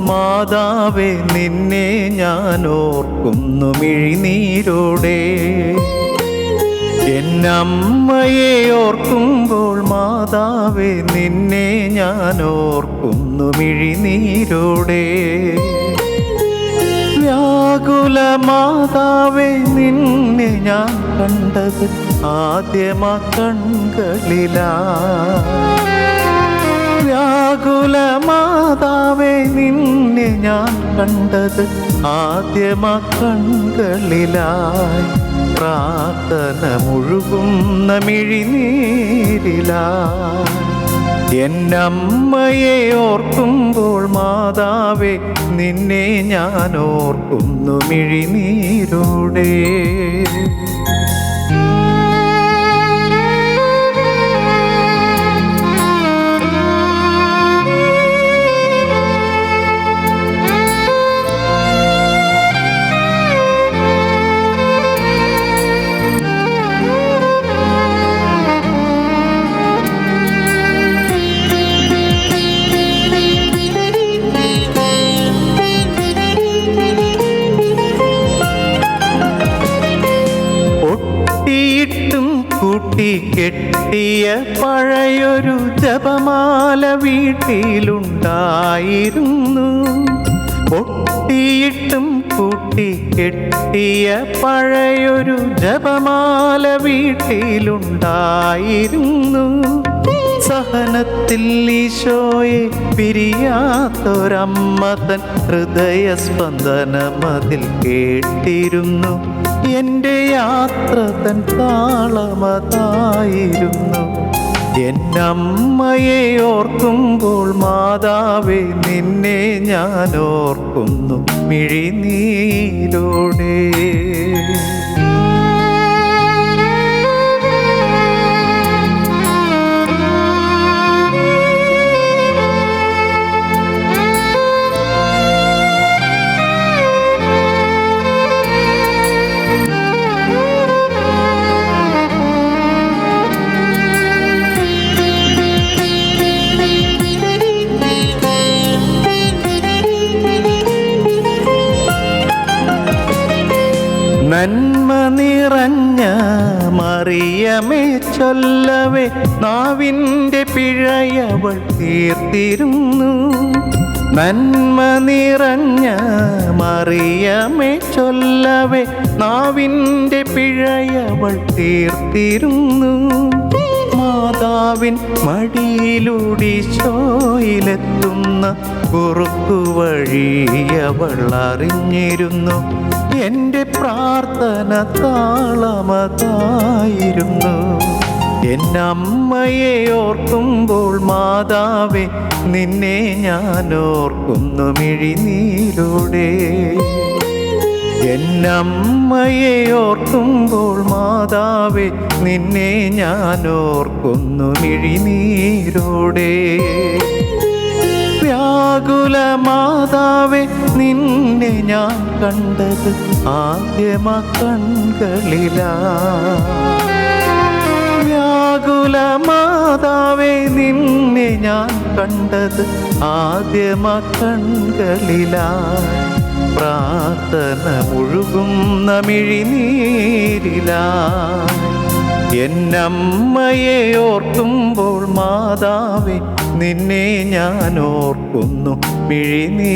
മാതാവേ നിന്നെ ഞാൻ ഓർക്കുന്നു മിഴിനീരോടെ. എന്നമ്മയെ ഓർക്കുമ്പോൾ മാതാവേ നിന്നെ ഞാൻ ഓർക്കുന്നു മിഴിനീരോടെ. വ്യാകുല മാതാവേ നിന്നെ ഞാൻ കണ്ടത് ആദ്യമാ കൺകളിലാ. വ്യാകുല മാതാവേ നിന്നെ ഞാൻ കണ്ടത് ആദ്യമാ കൺകളിലായി പ്രാർത്ഥന മുഴുകുന്ന എന്നമ്മയെ ഓർക്കുമ്പോൾ മാതാവേ നിന്നെ ഞാൻ ഓർക്കുന്നു മിഴിനീരോടെ. കെട്ടിയ പഴയൊരു ജപമാല വീട്ടിലുണ്ടായിരുന്നു. ഒട്ടിയിട്ടും കൂട്ടി കെട്ടിയ പഴയൊരു ജപമാല വീട്ടിലുണ്ടായിരുന്നു. സഹനത്തിൽ ഈശോയെ പിരിയാത്തൊരമ്മതൻ ഹൃദയസ്പന്ദനമതിൽ കേട്ടിരുന്നു. എന്റെ യാത്ര തൻ താളമതായിരുന്നു എന്നമ്മയെ ഓർക്കുമ്പോൾ മാതാവേ നിന്നെ ഞാൻ ഓർക്കുന്നു. മിഴിനീരോടെ. മറിയമേ ചൊല്ലവേ നാവിന്റെ പിഴയവൾ തീർത്തിരുന്നു. നന്മ നിറഞ്ഞ മറിയമേ ചൊല്ലവേ നാവിന്റെ പിഴയവൾ തീർത്തിരുന്നു. മാതാവിൻ മടിയിലൂടിശോയിലെത്തുന്ന കുറുക്കു വഴിയവൾ അറിഞ്ഞിരുന്നു എന്റെ പ്രാർത്ഥന താളമതായിരുന്നു. എന്നമ്മയെ ഓർക്കുമ്പോൾ മാതാവെ നിന്നെ ഞാൻ ഓർക്കുന്നു മിഴിനീരോടെ. എന്നമ്മയെ ഓർക്കുമ്പോൾ മാതാവേ നിന്നെ ഞാൻ ഓർക്കുന്നു മിഴിനീരോടെ. വ്യാകുല മാതാവേ നിന്നെ ഞാൻ കണ്ടത് ആദ്യമ കൺകളിലാ. വ്യാകുല മാതാവേ നിന്നെ ഞാൻ കണ്ടത് ആദ്യമ കൺകളിലായി പ്രാർത്ഥന മുഴുകുന്ന മിഴിനീരിലായി. എന്നമ്മയെ ഓർക്കുമ്പോൾ മാതാവേ നിന്നെ ഞാൻ ഓർക്കുന്നു മിഴിനീരോടെ.